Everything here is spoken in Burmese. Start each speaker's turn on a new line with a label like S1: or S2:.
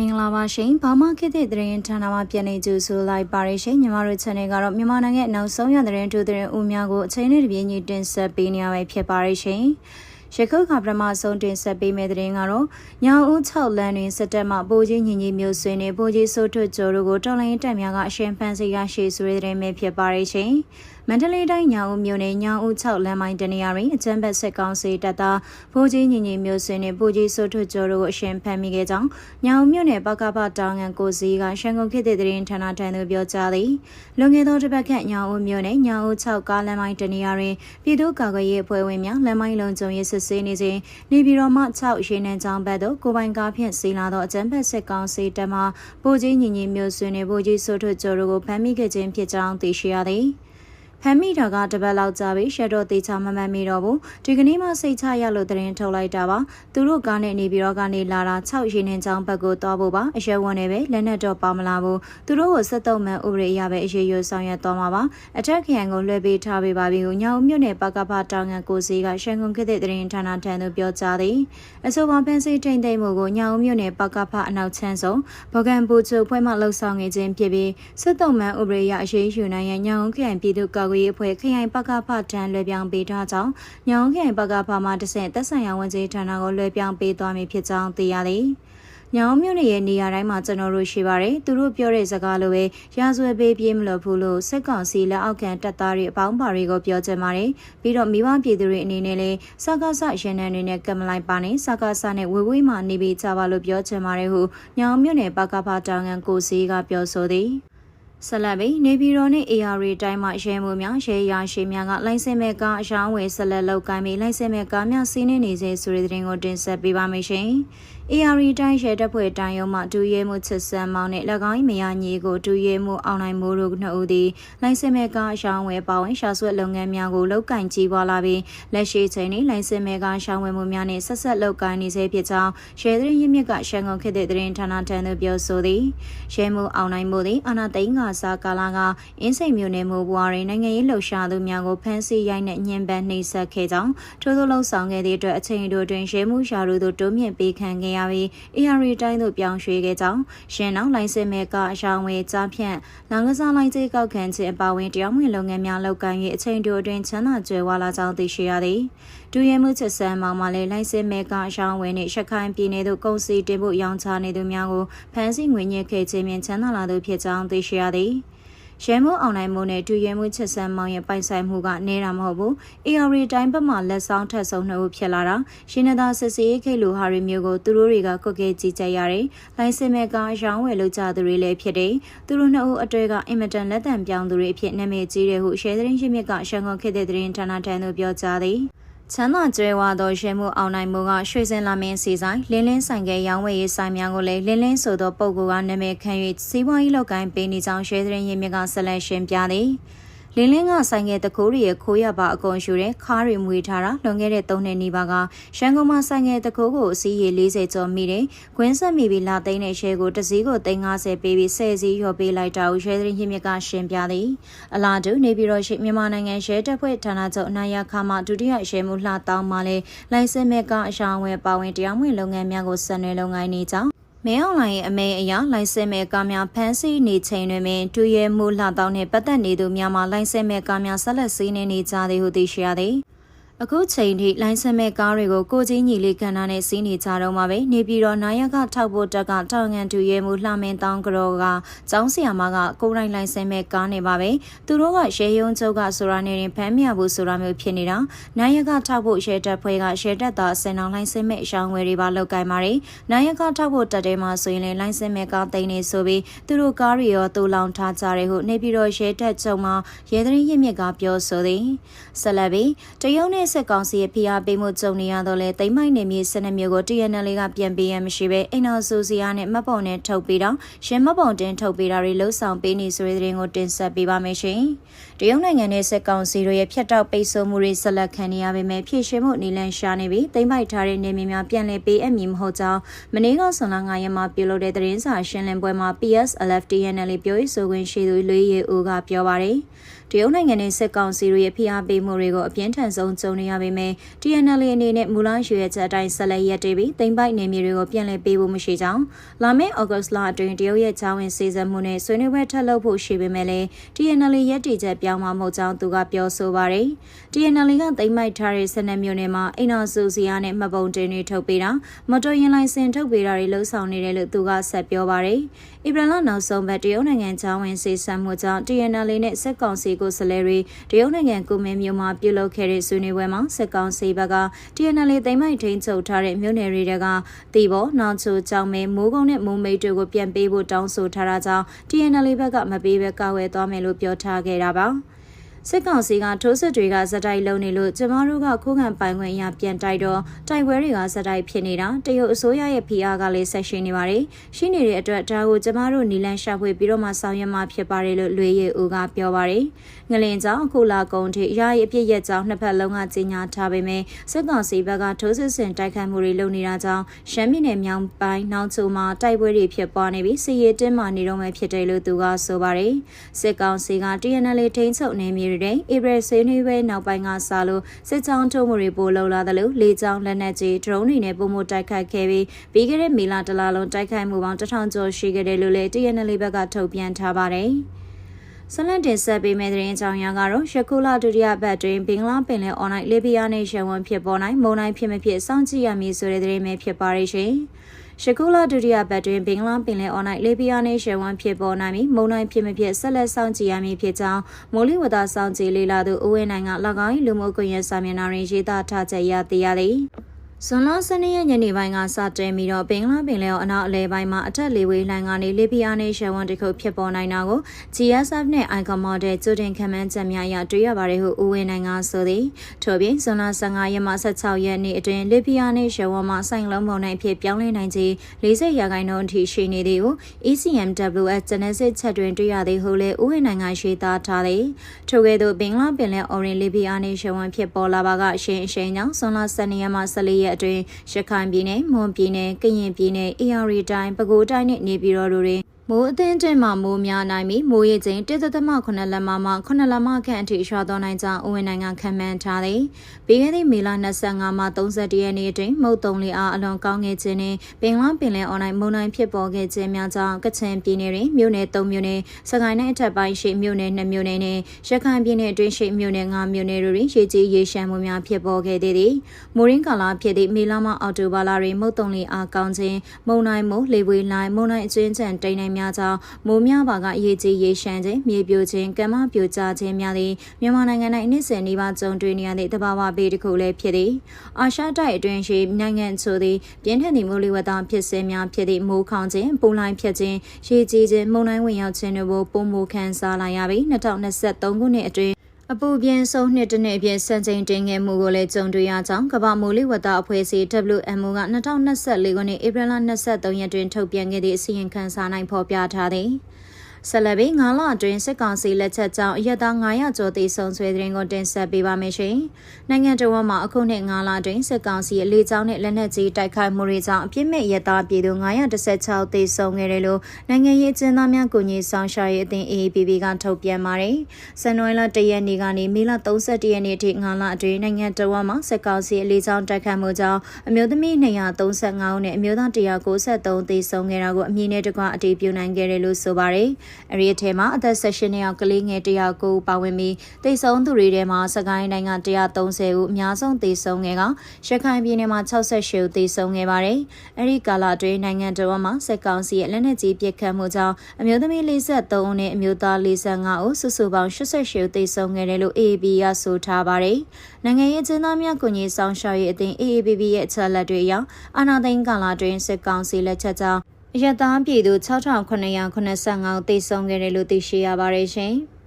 S1: မင်္ဂလာပါရှင်ဘာမခေတ်သစ်သတင်းဌာနမှာပြန်နေကြဆိုလိုက်ပါရရှင်ညီမတို့ channel ကတော့မြန်မာနိုင်ငံရဲ့နောက်ဆုံးရသတင်းထုသတင်းဦးများကိုအချိန်နဲ့တပြေးညီတင်ဆက်ပေးနေရပဲဖြစ်ပါရရှင်ရခုတ်ခါပထမဆုံးတင်ဆက်ပေးမယ့်သတင်းကတော့ညောင်ဦး6လမ်းတွင်စစ်တပ်မှပိုကြီးညီညီမျိုးဆွေနဲ့ပိုကြီးစိုးထွတ်ကျော်တို့ကိုတော်လိုင်းတပ်များကအရှင်ဖန်စီရရှိဆိုတဲ့သတင်းပဲဖြစ်ပါရရှင်မန္တလေးတိုင်းညောင်ဦးမြို့နယ်ညောင်ဦး6လမ်းမိုင်းတနေရာတွင်အကြမ်းဖက်စစ်ကောင်စီတပ်သားဗိုလ်ကြီးညီညီမျိုးစင်နှင့်ဗိုလ်ကြီးစိုးထွတ်ကျော်တို့ကိုအရှင်ဖမ်းမိခဲ့ကြောင်းညောင်ဦးမြို့နယ်ပကပတောင်ငံကိုစီကရှန်ကုန်ခေတ်သစ်သတင်းဌာနထံသို့ပြောကြားသည်လွန်ခဲ့သောတစ်ပတ်ခန့်ညောင်ဦးမြို့နယ်ညောင်ဦး6ကားလမ်းမိုင်းတနေရာတွင်ပြည်သူ့ကာကွယ်ရေးအဖွဲ့ဝင်များလမ်းမိုင်းလုံခြုံရေးစစ်ဆေးနေစဉ်နေပြည်တော်မှ6ရေနံကျောင်းဘက်သို့ကိုပိုင်ကားဖြင့်စီလာသောအကြမ်းဖက်စစ်ကောင်စီတပ်မှဗိုလ်ကြီးညီညီမျိုးစင်နှင့်ဗိုလ်ကြီးစိုးထွတ်ကျော်တို့ကိုဖမ်းမိခဲ့ခြင်းဖြစ်ကြောင်းသိရှိရသည် ဖမ်းမိတာကတပတ်လောက်ကြာပြီရှက်တော့တေချာမမှန်မိတော့ဘူးဒီကနေ့မှစိတ်ချရလို့သတင်းထုတ်လိုက်တာပါသူတို့ကားနဲ့နေပြီးတော့ကနေလာတာ6ရေနင်းချောင်းဘက်ကိုသွားဖို့ပါအရက်ဝန်နေပဲလက်နဲ့တော့ပါမလာဘူးသူတို့ကိုဆက်တုံမှန်ဥပဒေအရပဲအရေးယူဆောင်ရွက်သွားမှာပါအထက်ခရိုင်ကိုလွှဲပေးထားပေးပါပြီကိုညောင်မြို့နယ်ပကပတောင်ငံကိုစီကရှန်ကုန်ခေတ်တဲ့သတင်းဌာနထံသို့ပြောကြားသည်အဆိုပါဖန်စီထိန်သိမ်းမှုကိုညောင်မြို့နယ်ပကပအနောက်ချမ်းဆုံးဘော်ကန်ပူချိုဖွဲ့မှလှုပ်ဆောင်နေခြင်းဖြစ်ပြီးဆက်တုံမှန်ဥပဒေအရအရေးယူနိုင်ရန်ညောင်ခရိုင်ပြည်သူ့ကာကွယ်ရေးအဖွဲ့ခရိုင်ပကဖထံလွှဲပြောင်းပေးထားကြောင်းညောင်ခရိုင်ပကဖမှတဆင့်သက်ဆိုင်ရာဝန်ကြီးဌာနကိုလွှဲပြောင်းပေးသွားမည်ဖြစ်ကြောင်းသိရသည်။ညောင်မြို့နယ်ရဲ့နေရာတိုင်းမှာကျွန်တော်တို့ရှိပါတယ်။သူတို့ပြောတဲ့စကားလိုပဲရာဇဝဲပေးပြေးမလို့ဘူးလို့စက်ကောင်စီလက်အောက်ခံတပ်သားတွေအပေါင်းပါတွေကိုပြောချင်ပါတယ်။ပြီးတော့မိဘပြည်သူတွေအနေနဲ့လည်းစကားဆရန်နံတွေနဲ့ကမလိုက်ပါနဲ့စကားဆနဲ့ဝေဝေးမှနေပြီးကြပါလို့ပြောချင်ပါတယ်ဟုညောင်မြို့နယ်ပကဖတောင်ငံကိုစီကပြောဆိုသည်။ ဆက်လက်ပြီးနေပြည်တော်နဲ့ AR တိုင်းမှာရဲမှုများရဲရရှိများကလိုင်စင်မဲ့ကားအရှောင်းဝယ်ဆက်လက်လောက်ကိုင်းပြီးလိုင်စင်မဲ့ကားများစီးနှင်းနေစေဆိုတဲ့သတင်းကိုတင်ဆက်ပေးပါမယ်ရှင်။ AR တိုင်းရဲတပ်ဖွဲ့တိုင်းရုံးမှဒူရဲမှုချစ်စံမောင်းနဲ့၎င်း၏မယားညီကိုဒူရဲမှုအောင်နိုင်မိုးတို့နှစ်ဦးသည်လိုင်စင်မဲ့ကားအရှောင်းဝယ်ပါဝင်ရှာဆွဲလုပ်ငန်းများကိုလောက်ကင်ကြီးပွားလာပြီးလက်ရှိချိန်တွင်လိုင်စင်မဲ့ကားရှောင်းဝယ်မှုများနှင့်ဆက်ဆက်လုပ်ကိုင်နေစေဖြစ်ကြောင်းရဲသတင်းရင်းမြစ်ကရှန်ကုန်ခေတ်တဲ့သတင်းဌာနထံသို့ပြောဆိုသည်ရဲမှုအောင်နိုင်မိုးသည်အာနာသိန်းကစားကာလာကအင်းစိန်မြို့နယ်မှုဘွားတွင်နိုင်ငံရေးလှုပ်ရှားသူများကိုဖမ်းဆီးရိုက်နှင့်ညှဉ်းပန်းနှိပ်စက်ခဲ့ကြောင်းထို့သောလှုပ်ဆောင်ခဲ့သည့်အတွက်အချိန်တိုတွင်ရဲမှုရှာတို့သို့တိုးမြင့်ပေးခံခဲ့ရပြီး AR တိုင်းသို့ပြောင်းရွှေ့ခဲ့ကြောင်းရှင်းနောက်လိုင်စင်မဲကအရှောင်းဝေကြားဖြန့်လောင်ကစားလိုင်းကျေးကောက်ခံခြင်းအပါအဝင်တရားမဝင်လုပ်ငန်းများလုပ်ကိုင်၍အချိန်တိုအတွင်းချမ်းသာကြွယ်ဝလာကြောင်းသိရှိရသည်ဒူရဲမှုချက်ဆန်းမောင်မှလည်းလိုင်စင်မဲကအရှောင်းဝေနှင့်ရှခိုင်ပြည်နယ်သို့ကုန်စည်တင်ဖို့ရောင်းချနေသူများကိုဖမ်းဆီးငွေညှစ်ခဲ့ခြင်းဖြင့်ချမ်းသာလာသူဖြစ်ကြောင်းသိရှိရသည် ရဲမိုးအောင်နိုင်မှုနဲ့ဒူရဲမှုချက်ဆန်းမောင်ရဲ့ပိုင်ဆိုင်မှုကနေတာမဟုတ်ဘူး။ AR တိုင်းဘက်မှလက်ဆောင်ထက်ဆုံးနှစ်ဦးဖြစ်လာတာ။ရှင်နသာစစ်စီခိတ်လူဟာရီမျိုးကိုသူတို့တွေကကုတ်ကဲကြည့်ကြရတယ်။လိုင်စင်မဲ့ကားရောင်းဝယ်လုပ်ကြသူတွေလည်းဖြစ်တယ်။သူတို့နှစ်ဦးအတွေ့ကအင်မတန်လက်တံပြောင်းသူတွေအဖြစ်နာမည်ကြီးတယ်ဟုရှယ်သတင်းရင်းမြစ်ကရှန်ကုန်ခေတ်တဲ့သတင်းဌာနထံသို့ပြောကြားသည်။ ချမ်းသာကျွဲဝါသောရဲမှုအောင်နိုင်မှုကရွှေစင်လာမင်းစီဆိုင်လင်းလင်းဆိုင်ကရောင်းဝယ်ရေးဆိုင်များကိုလည်းလင်းလင်းဆိုသောပုံကနာမည်ခံ၍စီးပွားရေးလုပ်ကိုင်းပေးနေကြောင်းရဲသတင်းရင်းမြစ်ကဆက်လက်ရှင်းပြသည်။ လင်းလင်းကဆိုင်ငယ်တကိုးရဲ့ခိုးရပါအကုန်ယူတဲ့ခါးတွေမွေထားတာလွန်ခဲ့တဲ့3နှစ်နီးပါးကရန်ကုန်မှာဆိုင်ငယ်တကိုးကိုအစီးရေ40ကျော်မိတယ်။ခွင်းဆက်မိပြီးလာသိန်းတဲ့ရှဲကိုတစ်စီးကို350ပေးပြီး10စီးရော်ပေးလိုက်တာကိုရဲသတင်းရင်းမြစ်ကရှင်းပြသည်။အလားတူနေပြည်တော်ရှိမြန်မာနိုင်ငံရဲတပ်ဖွဲ့ဌာနချုပ်အနာရခါမှဒုတိယရဲမှုလှတောင်းမှလည်းလိုင်စင်မဲ့ကအရှောင်းဝဲပါဝင်တရားမဝင်လုပ်ငန်းများကိုဆက်နွယ်လုပ်ငန်းနေကြောင်း မဲအောင်လိုင်ရဲ့အမေအရာလိုင်စင်မဲ့ကားများဖမ်းဆီးနေချိန်တွင်ပင်တူရဲမှုလှတောင်းနှင့်ပတ်သက်နေသူများမှလိုင်စင်မဲ့ကားများဆက်လက်စီးနှင်းနေကြသည်ဟုသိရှိရသည်။ အခုချိန်ထိလိုင်းဆက်မဲ့ကားတွေကိုကိုကြီးညီလေးခန္ဓာနဲ့စီးနေကြတော့မှာပဲနေပြီးတော့နာယကထောက်ဖို့တက်ကတောင်ငံတူရဲမှုလှမင်းတောင်းကြောကကျောင်းဆရာမကကိုရိုင်းလိုင်းဆက်မဲ့ကားနေပါပဲသူတို့ကရေယုံချုပ်ကဆိုတာနေရင်ဖမ်းမြဘူးဆိုတာမျိုးဖြစ်နေတာနာယကထောက်ဖို့ရဲတပ်ဖွဲ့ကရဲတပ်သားစင်အောင်လိုင်းဆက်မဲ့အရှောင်းဝယ်တွေပါလောက်ကိုင်းပါတယ်နာယကထောက်ဖို့တက်တဲမှာဆိုရင်လည်းလိုင်းဆက်မဲ့ကားသိမ်းနေဆိုပြီးသူတို့ကားတွေရောတူလောင်ထားကြတယ်ဟုနေပြီးတော့ရဲတပ်ချုပ်မှရဲသတင်းရင့်မြစ်ကပြောဆိုသည်ဆက်လက်ပြီးတရုတ်နဲ့စစ်ကောင်စီရဲ့ဖိအားပေးမှုကြုံနေရတော့လေတိမ်မိုက်နေမြေစနစ်မျိုးကို TNL ကပြန်ပေးရမရှိပဲအိမ်တော်စုစီယာနဲ့မတ်ပုံနဲ့ထုတ်ပေးတော့ရှင်မတ်ပုံတင်ထုတ်ပေးတာတွေလှုပ်ဆောင်ပေးနေဆိုတဲ့သတင်းကိုတင်ဆက်ပေးပါမယ်ရှင်။တရုတ်နိုင်ငံနဲ့စစ်ကောင်စီတို့ရဲ့ဖျက်တောက်ပိတ်ဆို့မှုတွေဆက်လက်ခံနေရပေမဲ့ဖြည့်ရှင်းမှုနည်းလမ်းရှာနေပြီးတိမ်မိုက်ထားတဲ့နေမြေများပြန်လည်ပေးအပ်မည်မဟုတ်ကြောင်းမနေ့ကဆွန်လာ9ရက်မှာပြုလုပ်တဲ့သတင်းစာရှင်းလင်းပွဲမှာ PSLF TNL ပြောရေးဆိုခွင့်ရှိသူလွေးရီဦးကပြောပါတယ်။ တရုတ်နိုင်ငံနဲ့စစ်ကောင်စီတို့ရဲ့ဖိအားပေးမှုတွေကိုအပြင်းထန်ဆုံးကြုံနေရပေမဲ့ TNL အနေနဲ့မူလရွေချက်အတိုင်းဆက်လက်ရပ်တည်ပြီးတိမ်ပိုက်နေမြေတွေကိုပြန်လည်ပေးဖို့မရှိကြောင်းလာမယ့်ဩဂတ်စ်လအတွင်းတရုတ်ရဲ့ချောင်းဝင်စီစဉ်မှုနဲ့ဆွေးနွေးပွဲထပ်လုပ်ဖို့ရှိပေမဲ့လည်း TNL ရပ်တည်ချက်ပြောင်းမှာမဟုတ်ကြောင်းသူကပြောဆိုပါတယ်။ TNL ကတိမ်ပိုက်ထားတဲ့ဆက်နက်မျိုးနယ်မှာအိမ်တော်စုစီယာနဲ့မှတ်ပုံတင်တွေထုတ်ပေးတာမတော်ရင်လိုင်စင်ထုတ်ပေးတာတွေလှုပ်ဆောင်နေတယ်လို့သူကဆက်ပြောပါတယ်။ဧပြီလနောက်ဆုံးပတ်တရုတ်နိုင်ငံချောင်းဝင်စီစဉ်မှုကြောင့် TNL နဲ့စစ်ကောင်စီကိုစလဲတွေတရုတ်နိုင်ငံကုမင်းမြို့မှာပြုလုပ်ခဲ့တဲ့ဆွေးနွေးပွဲမှာစစ်ကောင်စီဘက်က TNL သိမ်းမိုက်ထိန်ချုပ်ထားတဲ့မြို့နယ်တွေကတီဘောနောင်ချိုကြောင်မဲမိုးကုန်းနဲ့မိုးမိတ်တို့ကိုပြန်ပေးဖို့တောင်းဆိုထားတာကြောင့် TNL ဘက်ကမပေးဘဲကာဝယ်သွားမယ်လို့ပြောထားခဲ့တာပါ။ စစ်ကောင်စီကထိုးစစ်တွေကဇက်တိုက်လုံးနေလို့ကျမတို့ကခိုးခံပိုင်ခွင့်အရပြန်တိုက်တော့တိုက်ပွဲတွေကဇက်တိုက်ဖြစ်နေတာတရုတ်အစိုးရရဲ့ဖိအားကလည်းဆက်ရှိနေပါတယ်ရှိနေတဲ့အတွက်ဒါကိုကျမတို့နီလန်ရှာဖွေပြီးတော့မှဆောင်ရွက်မှာဖြစ်ပါတယ်လို့လွေရည်ဦးကပြောပါတယ်ငလင်ကြောင့်အခုလာကုန်ထိရာရီအပြည့်ရက်ကြောင့်နှစ်ဖက်လုံးကကြီးညာထားပေမဲ့စစ်ကောင်စီဘက်ကထိုးစစ်ဆင်တိုက်ခိုက်မှုတွေလုပ်နေတာကြောင့်ရှမ်းပြည်နယ်မြောက်ပိုင်းနောက်ချိုမှာတိုက်ပွဲတွေဖြစ်ပွားနေပြီးစီရီတင်းမာနေတော့မှဖြစ်တယ်လို့သူကဆိုပါတယ်စစ်ကောင်စီက TNL ထိန်းချုပ်နေမြေတွေဧပြီဆွေးနွေးပွဲနောက်ပိုင်းကစလို့စစ်ကြောင်းထုံးမှုတွေပိုလုံလာတယ်လို့လေကြောင်းလက်နက်ကြီးဒရုန်းတွေနဲ့ပုံမှုတိုက်ခိုက်ခဲ့ပြီးပြီးခဲ့တဲ့မေလတလလုံးတိုက်ခိုက်မှုပေါင်း1000ကျော်ရှိခဲ့တယ်လို့လည်း TNL ဘက်ကထုတ်ပြန်ထားပါတယ်။ ဆလန်တင်ဆက်ပေးမယ့်သတင်းကြောင်းရကတော့ယခုလဒုတိယပတ်တွင်ဘင်္ဂလားပင်လယ်အွန်လိုင်းလေဗီယာနဲ့ရှယ်ဝန်ဖြစ်ပေါ်နိုင်မုံနိုင်ဖြစ်မဖြစ်စောင့်ကြည့်ရမည်ဆိုတဲ့သတင်းပဲဖြစ်ပါရရှင်။ရှကုလာဒုတိယပတ်တွင်ဘင်္ဂလားပင်လယ်အွန်လိုက်လေပီယာနဲ့ရှယ်ဝမ်ဖြစ်ပေါ်နိုင်ပြီးမုံနိုင်ဖြစ်မဖြစ်ဆက်လက်စောင့်ကြည့်ရမည်ဖြစ်ကြောင်းမိုးလေဝသစောင့်ကြည့်လေလာသူဦးဝင်းနိုင်က၎င်းလူမှုကွန်ရက်စာမျက်နှာတွင်ရေးသားထားချက်ရသိရသည် ဇွန်လ12ရက်ညနေပိုင်းကစတင်ပြီးတော့ဘင်္ဂလားပင်လယ်အနောက်အလဲပိုင်းမှာအထက်လေဝေးလှိုင်းကနေလေပီယာနဲ့ရှယ်ဝန်တခုဖြစ်ပေါ်နိုင်တာကို GSF နဲ့ ICOM တဲ့ကျူတင်ခံမှန်းချက်များအရတွေ့ရပါတယ်ဟုဦးဝင်းနိုင်ကဆိုသည်ထို့ပြင်ဇွန်လ15ရက်မှ16ရက်နေ့အတွင်းလေပီယာနဲ့ရှယ်ဝန်မှာဆိုင်လုံးမုန်တိုင်းဖြစ်ပြောင်းလဲနိုင်ခြင်း40ရာခိုင်နှုန်းအထိရှိနေသည်ကို ECMWS ဂျနစစ်ချက်တွင်တွေ့ရသည်ဟုလည်းဦးဝင်းနိုင်ကရှင်းသားထားသည်ထို့ကဲ့သို့ဘင်္ဂလားပင်လယ်အော်ရင်လေပီယာနဲ့ရှယ်ဝန်ဖြစ်ပေါ်လာပါကအရှင်းအရှင်းကြောင့်ဇွန်လ12ရက်မှ14ရက်အတွင်းရခိုင်ပြည်နယ်မွန်ပြည်နယ်ကရင်ပြည်နယ်အေရီတိုင်းပဲခူးတိုင်းနဲ့နေပြည်တော်တို့တွင် မိုးအသင်းတင်မှမိုးများနိုင်ပြီးမိုးရေချိန်1.8လက်မမှ9လက်မခန့်အထိရွာသွန်းနိုင်ကြောင်းအဝင်နိုင်ငံခံမှန်းထားသည်။ပြီးခဲ့တဲ့မေလ25မှ31ရက်နေ့အတွင်းမုတ်တုံလီအားအလွန်ကောင်းငယ်ခြင်းနှင့်ပင်လပင်လယ်အွန်လိုင်းမုန်တိုင်းဖြစ်ပေါ်ခဲ့ခြင်းများကြောင့်ကချင်ပြည်နယ်တွင်မြို့နယ်3မြို့နယ်စကိုင်းတိုင်းအထက်ပိုင်းရှိမြို့နယ်2မြို့နယ်နှင့်ရခိုင်ပြည်နယ်အတွင်းရှိမြို့နယ်5မြို့နယ်တို့တွင်ရေကြီးရေရှမ်းမှုများဖြစ်ပေါ်ခဲ့သည်။မိုးရင်းကာလဖြစ်သည့်မေလမှအောက်တိုဘာလတွင်မုတ်တုံလီအားကောင်းခြင်းမုန်တိုင်းမိုးလေပွေလိုင်းမုန်တိုင်းအကျဉ်းချံတိမ်နိုင်များကြောင့်မိုးများပါကရေကြီးရေရှမ်းခြင်းမြေပြိုခြင်းကမ်းမပြိုကျခြင်းများသည့်မြန်မာနိုင်ငံ၌နှစ်စဉ်နေပါကြုံတွေ့နေရသည့်တဘာဝဘေးတစ်ခုလည်းဖြစ်သည်အာရှတိုက်အတွင်းရှိနိုင်ငံဆိုသည့်ပြင်းထန်သည့်မိုးလေဝသဖြစ်စဉ်များဖြစ်သည့်မိုးခေါင်ခြင်းပူလိုင်းဖြစ်ခြင်းရေကြီးခြင်းမုန်တိုင်းဝင်ရောက်ခြင်းတို့ကိုပုံမခံစားလာရပြီး2023ခုနှစ်အတွင်း အပူပြင်းဆုံးနှစ်တစ်နှစ်အပြင်စံချိန်တင်ငယ်မှုကိုလည်းကြုံတွေ့ရကြောင်းကမ္ဘာမိုးလေဝသအဖွဲ့အစည်း WMO က2024ခုနှစ်ဧပြီလ23ရက်တွင်ထုတ်ပြန်ခဲ့သည့်အစီရင်ခံစာ၌ဖော်ပြထားသည်။ ဆက်လက်ပြီး9လအတွင်းစစ်ကောင်စီလက်ချက်ကြောင့်အရက်သား900ကျော်သေဆုံးဆွေသတင်းကိုတင်ဆက်ပေးပါမယ်ရှင်။နိုင်ငံတော်မှာအခုနှစ်9လအတွင်းစစ်ကောင်စီရဲ့လေကြောင်းနဲ့လက်နက်ကြီးတိုက်ခိုက်မှုတွေကြောင့်အပြစ်မဲ့ရက်သားပြည်သူ916သေဆုံးခဲ့တယ်လို့နိုင်ငံရေးကျင်းသားများကူညီဆောင်ရှားရေးအသင်း AAPP ကထုတ်ပြန်ပါတယ်။ဇန်နဝါရီလ1ရက်နေ့ကနေမေလ31ရက်နေ့ထိ9လအတွင်းနိုင်ငံတော်မှာစစ်ကောင်စီရဲ့လေကြောင်းတိုက်ခိုက်မှုကြောင့်အမျိုးသမီး235ဦးနဲ့အမျိုးသား193သေဆုံးခဲ့တာကိုအမည်နဲ့တကွအတည်ပြုနိုင်ခဲ့တယ်လို့ဆိုပါတယ်။အဲဒီအထက်မှာအသက်16နှစ်အောက်ကလေးငယ်100ကိုပါဝင်ပြီးတိတ်ဆုံးသူတွေထဲမှာစကိုင်းတိုင်းက130ဦးအများဆုံးသေဆုံးခဲ့ကရခိုင်ပြည်နယ်မှာ68ဦးသေဆုံးခဲ့ပါတယ်။အဲဒီကာလအတွင်းနိုင်ငံတော်မှာစစ်ကောင်စီရဲ့လက်နက်ကြီးပစ်ခတ်မှုကြောင့်အမျိုးသမီး43ဦးနဲ့အမျိုးသား45ဦးစုစုပေါင်း88ဦးသေဆုံးခဲ့တယ်လို့ AAB ရဆိုထားပါတယ်။နိုင်ငံရေးကျင်းသားများကူညီဆောင်ရှောက်ရေးအသင်း AABB ရဲ့အချက်လက်တွေအရအာဏာသိမ်းကာလအတွင်းစစ်ကောင်စီလက်ချက်ကြောင့် အရသားပြည်သူ6985ဦးသေဆုံးခဲ့တယ်လို့သိရှိရပါတယ်ရှင်။